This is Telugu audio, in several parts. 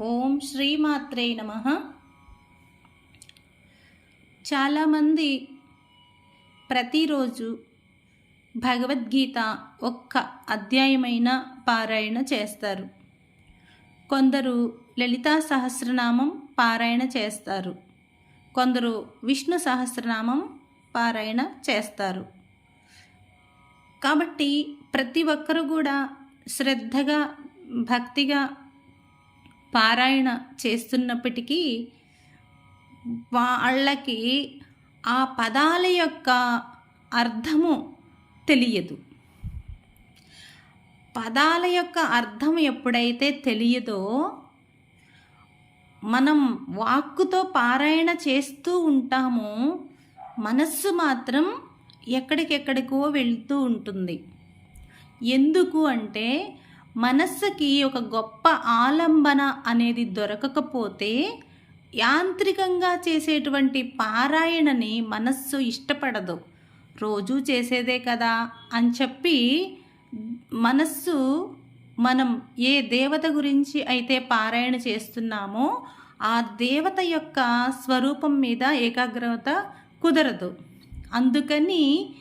ఓం శ్రీమాత్రే నమ. చాలామంది ప్రతిరోజు భగవద్గీత ఒక్క అధ్యాయమైన పారాయణ చేస్తారు. కొందరు లలితా సహస్రనామం పారాయణ చేస్తారు. కొందరు విష్ణు సహస్రనామం పారాయణ చేస్తారు. కాబట్టి ప్రతి ఒక్కరు కూడా శ్రద్ధగా భక్తిగా పారాయణ చేస్తున్నప్పటికీ వాళ్ళకి ఆ పదాల యొక్క అర్థము తెలియదు. పదాల యొక్క అర్థం ఎప్పుడైతే తెలియదో మనం వాక్కుతో పారాయణ చేస్తూ ఉంటామో మనస్సు మాత్రం ఎక్కడికెక్కడికో వెళ్తూ ఉంటుంది. ఎందుకు అంటే మనస్సుకి ఒక గొప్ప ఆలంబన అనేది దొరకకపోతే యాంత్రికంగా చేసేటువంటి పారాయణని మనస్సు ఇష్టపడదు. రోజూ చేసేదే కదా అని చెప్పి మనస్సు మనం ఏ దేవత గురించి అయితే పారాయణ చేస్తున్నామో ఆ దేవత యొక్క స్వరూపం మీద ఏకాగ్రత కుదరదు. అందుకని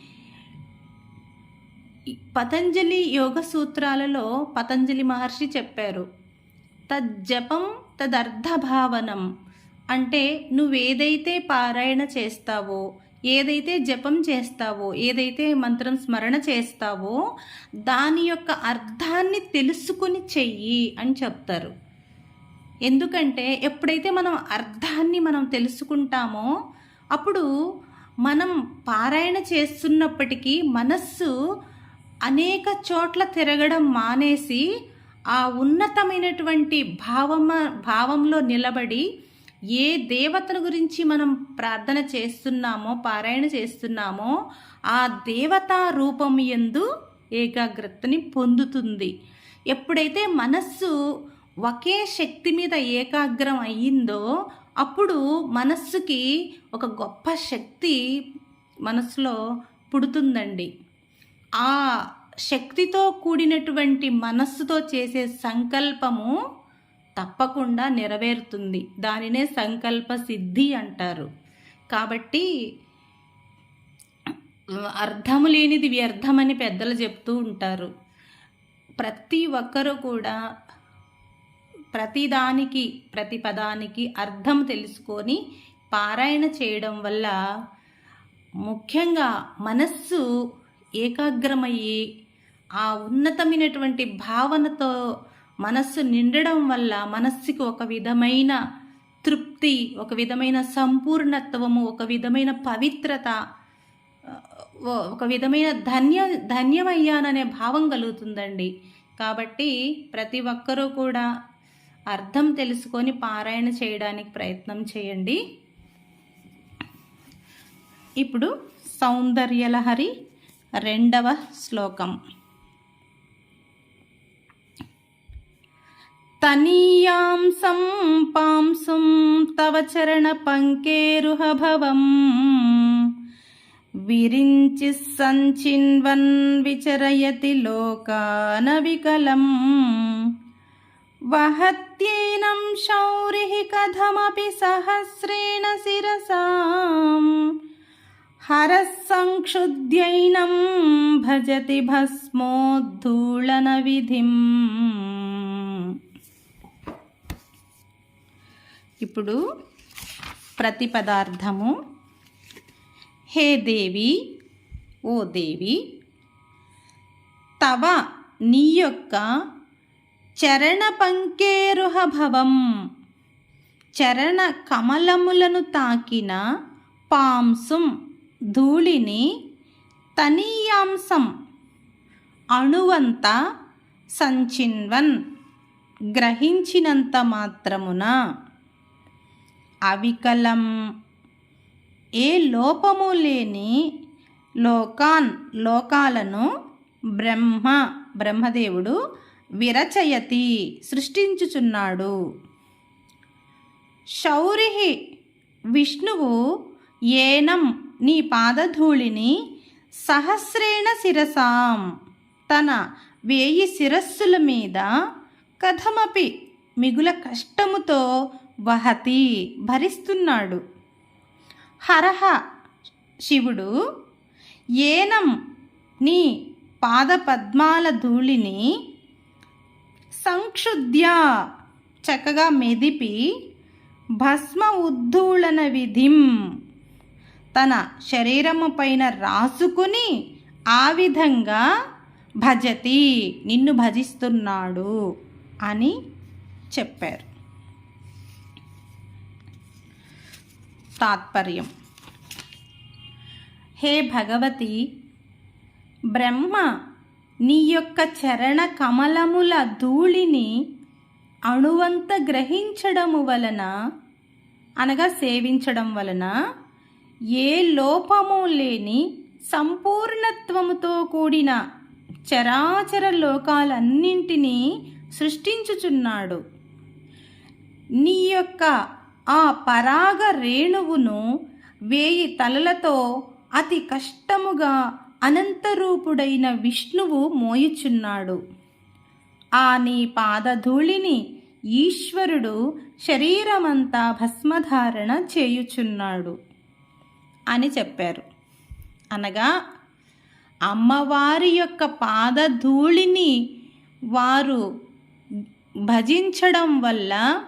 పతంజలి యోగ సూత్రాలలో పతంజలి మహర్షి చెప్పారు. తజ్జపం తదర్థభావనం అంటే నువ్వేదైతే పారాయణ చేస్తావో ఏదైతే జపం చేస్తావో ఏదైతే మంత్రం స్మరణ చేస్తావో దాని యొక్క అర్థాన్ని తెలుసుకుని చెయ్యి అని చెప్తారు. ఎందుకంటే ఎప్పుడైతే మనం అర్థాన్ని మనం తెలుసుకుంటామో అప్పుడు మనం పారాయణ చేస్తున్నప్పటికీ మనస్సు అనేక చోట్ల తిరగడం మానేసి ఆ ఉన్నతమైనటువంటి భావమ భావంలో నిలబడి ఏ దేవతను గురించి మనం ప్రార్థన చేస్తున్నామో పారాయణ చేస్తున్నామో ఆ దేవతా రూపం ఎందు ఏకాగ్రతని పొందుతుంది. ఎప్పుడైతే మనస్సు ఒకే శక్తి మీద ఏకాగ్రం అయ్యిందో అప్పుడు మనస్సుకి ఒక గొప్ప శక్తి మనసులో పుడుతుందండి. ఆ శక్తితో కూడినటువంటి మనస్సుతో చేసే సంకల్పము తప్పకుండా నెరవేరుతుంది. దానినే సంకల్ప సిద్ధి అంటారు. కాబట్టి అర్థము లేనిది వ్యర్థమని పెద్దలు చెప్తూ ఉంటారు. ప్రతి ఒక్కరూ కూడా ప్రతిదానికి ప్రతి పదానికి అర్థం తెలుసుకొని పారాయణ చేయడం వల్ల ముఖ్యంగా మనస్సు ఏకాగ్రమయ్యి ఆ ఉన్నతమైనటువంటి భావనతో మనస్సు నిండడం వల్ల మనస్సుకి ఒక విధమైన తృప్తి ఒక విధమైన సంపూర్ణత్వము ఒక విధమైన పవిత్రత ఒక విధమైన ధన్య ధన్యమయ్యాననే భావం కలుగుతుందండి. కాబట్టి ప్రతి ఒక్కరూ కూడా అర్థం తెలుసుకొని పారాయణ చేయడానికి ప్రయత్నం చేయండి. ఇప్పుడు సౌందర్యలహరి రెండవ శ్లోకం. తనీయాంసం పాంసుం తవ చరణ పంకేరుహభవం విరించి సంచిన్వన్ విచరయతి లోకాన వికలం. వహత్యేనం శౌరి కథమపి సహస్రేణ శిరసాం. హరసంక్షుద్యైనం భజతి భస్మోద్ధూళన విధిం ఇప్పుడు ప్రతి పదార్థము. హే దేవి ఓ దేవి తవ నీ యొక్క చరణ భవం చరణ కమలములను తాకిన పాంసం ధూళిని తనీయాంసం అణువంత సంచిన్వన్ గ్రహించినంత మాత్రమున అవికలం. ఏ లోపము లేని లోకాన్ లోకాలను బ్రహ్మ బ్రహ్మదేవుడు విరచయతి సృష్టించుచున్నాడు. శౌరిహి విష్ణువు ఏనం నీ పాదధూళిని సహస్రేణ శిరసాం. తన వేయి శిరస్సుల మీద కథమపి మిగుల కష్టముతో వహతి భరిస్తున్నాడు. హరహ శివుడు ఏనం నీ పాదపద్మాల ధూళిని సంక్షుద్య చక్కగా మెదిపి భస్మ ఉద్ధూళన విధిం. తన శరీరము పైన రాసుకుని ఆ విధంగా భజతి నిన్ను భజిస్తున్నాడు అని చెప్పారు. తాత్పర్యం. హే భగవతి! బ్రహ్మ నీ యొక్క చరణ కమలముల ధూళిని అణువంత గ్రహించడము వలన అనగా సేవించడం వలన ఏ లోపము లేని సంపూర్ణత్వముతో కూడిన చరాచర లోకాలన్నింటినీ సృష్టించుచున్నాడు. నీ యొక్క ఆ పరాగ రేణువును వేయి తలలతో అతి కష్టముగా అనంతరూపుడైన విష్ణువు మోయుచున్నాడు. ఆ నీ పాదధూళిని ఈశ్వరుడు శరీరమంతా భస్మధారణ చేయుచున్నాడు అని చెప్పారు. అనగా అమ్మవారి యొక్క పాదధూళిని వారు భజించడం వల్ల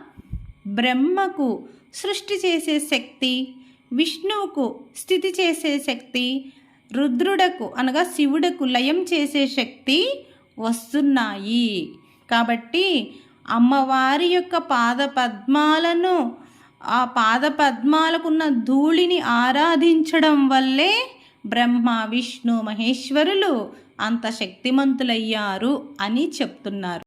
బ్రహ్మకు సృష్టి చేసే శక్తి విష్ణువుకు స్థితి చేసే శక్తి రుద్రుడకు అనగా శివుడకు లయం చేసే శక్తి వస్తున్నాయి. కాబట్టి అమ్మవారి యొక్క పాద పద్మాలను ఆ పాద పద్మాలకున్న ధూళిని ఆరాధించడం వల్లే బ్రహ్మ విష్ణు మహేశ్వరులు అంత శక్తిమంతులయ్యారు అని చెప్తున్నారు.